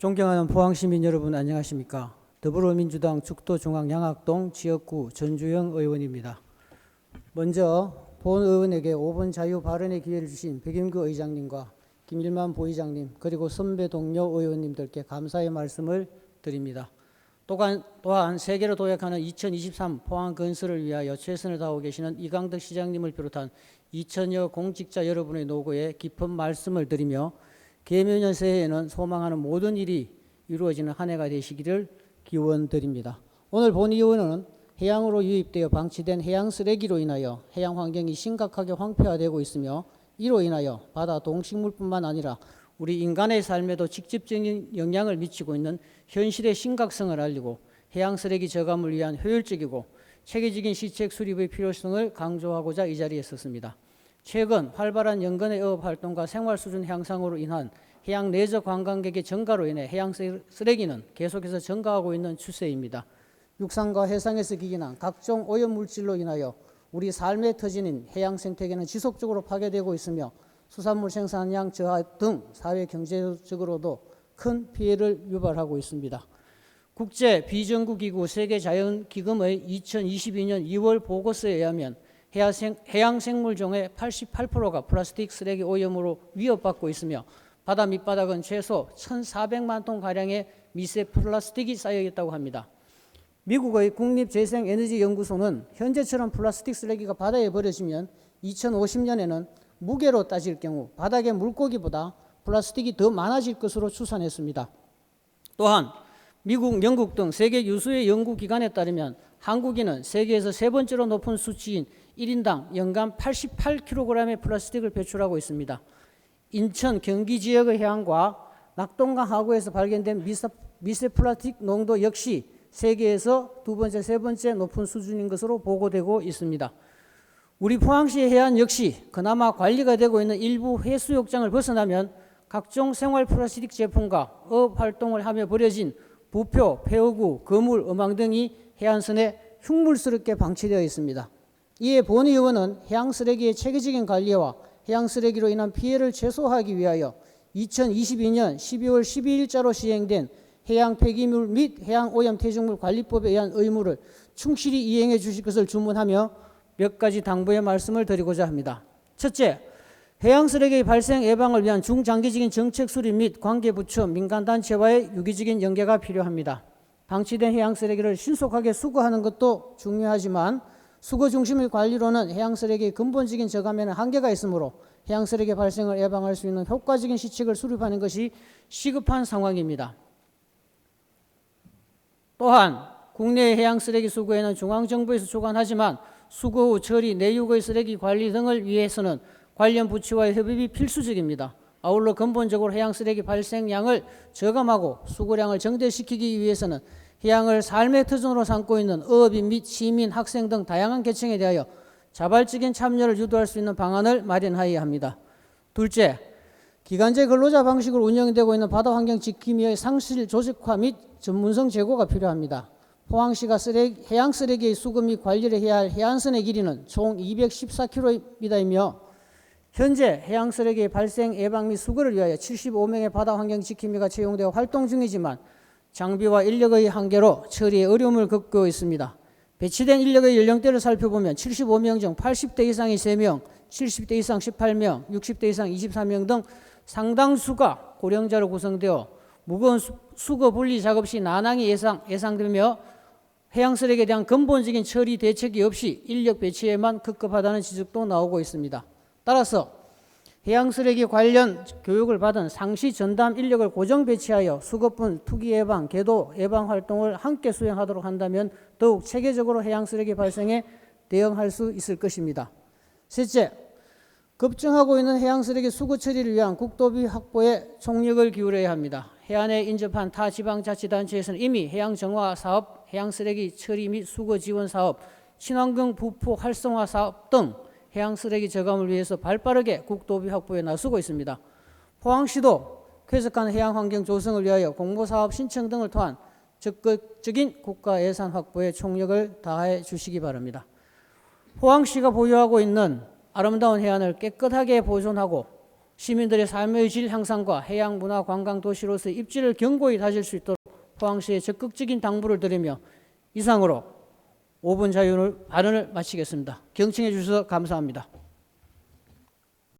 존경하는 포항시민 여러분 안녕하십니까? 더불어민주당 죽도중앙양학동 지역구 전주영 의원입니다. 먼저 본 의원에게 5분 자유 발언의 기회를 주신 백임규 의장님과 김일만 부의장님 그리고 선배 동료 의원님들께 감사의 말씀을 드립니다. 또한, 또한 세계로 도약하는 2023 포항 건설을 위하여 최선을 다하고 계시는 이강덕 시장님을 비롯한 2천여 공직자 여러분의 노고에 깊은 말씀을 드리며 새해에는 소망하는 모든 일이 이루어지는 한 해가 되시기를 기원드립니다. 오늘 본 의원은 해양으로 유입되어 방치된 해양 쓰레기로 인하여 해양 환경이 심각하게 황폐화되고 있으며 이로 인하여 바다 동식물뿐만 아니라 우리 인간의 삶에도 직접적인 영향을 미치고 있는 현실의 심각성을 알리고 해양 쓰레기 저감을 위한 효율적이고 체계적인 시책 수립의 필요성을 강조하고자 이 자리에 섰습니다. 최근 활발한 연근의 어업 활동과 생활 수준 향상으로 인한 해양 내적 관광객의 증가로 인해 해양 쓰레기는 계속해서 증가하고 있는 추세입니다. 육상과 해상에서 기인한 각종 오염 물질로 인하여 우리 삶의 터전인 해양 생태계는 지속적으로 파괴되고 있으며 수산물 생산량 저하 등 사회 경제적으로도 큰 피해를 유발하고 있습니다. 국제 비정부기구 세계자연기금의 2022년 2월 보고서에 의하면 해양 생물종의 88%가 플라스틱 쓰레기 오염으로 위협받고 있으며 바다 밑바닥은 최소 1,400만 톤 가량의 미세 플라스틱이 쌓여 있다고 합니다. 미국의 국립재생에너지연구소는 현재처럼 플라스틱 쓰레기가 바다에 버려지면 2050년에는 무게로 따질 경우 바닥의 물고기보다 플라스틱이 더 많아질 것으로 추산했습니다. 또한 미국, 영국 등 세계 유수의 연구기관에 따르면 한국인은 세계에서 세 번째로 높은 수치인 1인당 연간 88kg의 플라스틱을 배출하고 있습니다. 인천, 경기 지역의 해안과 낙동강 하구에서 발견된 미세, 미세 플라스틱 농도 역시 세계에서 두 번째, 세 번째 높은 수준인 것으로 보고되고 있습니다. 우리 포항시 해안 역시 그나마 관리가 되고 있는 일부 해수욕장을 벗어나면 각종 생활 플라스틱 제품과 어업 활동을 하며 버려진 부표, 폐허구, 거물, 어망 등이 해안선에 흉물스럽게 방치되어 있습니다. 이에 본 의원은 해양 쓰레기의 체계적인 관리와 해양 쓰레기로 인한 피해를 최소화하기 위하여 2022년 12월 12일자로 시행된 해양 폐기물 및 해양 오염 퇴적물 관리법에 의한 의무를 충실히 이행해 주실 것을 주문하며 몇 가지 당부의 말씀을 드리고자 합니다. 첫째, 해양 쓰레기 발생 예방을 위한 중장기적인 정책 수립 및 관계 부처 민간 단체와의 유기적인 연계가 필요합니다. 방치된 해양 쓰레기를 신속하게 수거하는 것도 중요하지만 수거 중심의 관리로는 해양 쓰레기의 근본적인 저감에는 한계가 있으므로 해양 쓰레기 발생을 예방할 수 있는 효과적인 시책을 수립하는 것이 시급한 상황입니다. 또한 국내 해양 쓰레기 수거에는 중앙정부에서 주관하지만 수거 후 처리, 내육의 쓰레기 관리 등을 위해서는 관련 부처와의 협업이 필수적입니다. 아울러 근본적으로 해양 쓰레기 발생량을 저감하고 수거량을 정대시키기 위해서는 해양을 삶의 터전으로 삼고 있는 어업인 및 시민, 학생 등 다양한 계층에 대하여 자발적인 참여를 유도할 수 있는 방안을 마련하여야 합니다. 둘째, 기간제 근로자 방식으로 운영되고 있는 바다 환경 지킴이의 상실 조직화 및 전문성 제고가 필요합니다. 포항시가 쓰레기, 해양 쓰레기의 수거 및 관리를 해야 할 해안선의 길이는 총 214km이며 현재 해양 쓰레기 발생 예방 및 수거를 위하여 75명의 바다 환경 지킴이가 채용되어 활동 중이지만 장비와 인력의 한계로 처리에 어려움을 겪고 있습니다. 배치된 인력의 연령대를 살펴보면 75명 중 80대 이상이 3명, 70대 이상 18명, 60대 이상 24명 등 상당수가 고령자로 구성되어 무거운 수거 분리 작업 시 난항이 예상, 예상되며 해양 쓰레기에 대한 근본적인 처리 대책이 없이 인력 배치에만 급급하다는 지적도 나오고 있습니다. 따라서 해양 쓰레기 관련 교육을 받은 상시 전담 인력을 고정 배치하여 수거분 투기 예방, 개도 예방 활동을 함께 수행하도록 한다면 더욱 체계적으로 해양 쓰레기 발생에 대응할 수 있을 것입니다. 셋째, 급증하고 있는 해양 쓰레기 수거 처리를 위한 국도비 확보에 총력을 기울여야 합니다. 해안에 인접한 타 지방자치단체에서는 이미 해양 정화 사업, 해양 쓰레기 처리 및 수거 지원 사업, 친환경 부포 활성화 사업 등 해양 쓰레기 저감을 위해서 발빠르게 국도비 확보에 나서고 있습니다. 포항시도 쾌적한 해양 환경 조성을 위하여 공모사업 신청 등을 통한 적극적인 국가 예산 확보에 총력을 다해 주시기 바랍니다. 포항시가 보유하고 있는 아름다운 해안을 깨끗하게 보존하고 시민들의 삶의 질 향상과 해양 문화 관광 도시로서 입지를 견고히 다질 수 있도록 포항시에 적극적인 당부를 드리며 이상으로 5분 자유를 발언을 마치겠습니다. 경청해 주셔서 감사합니다.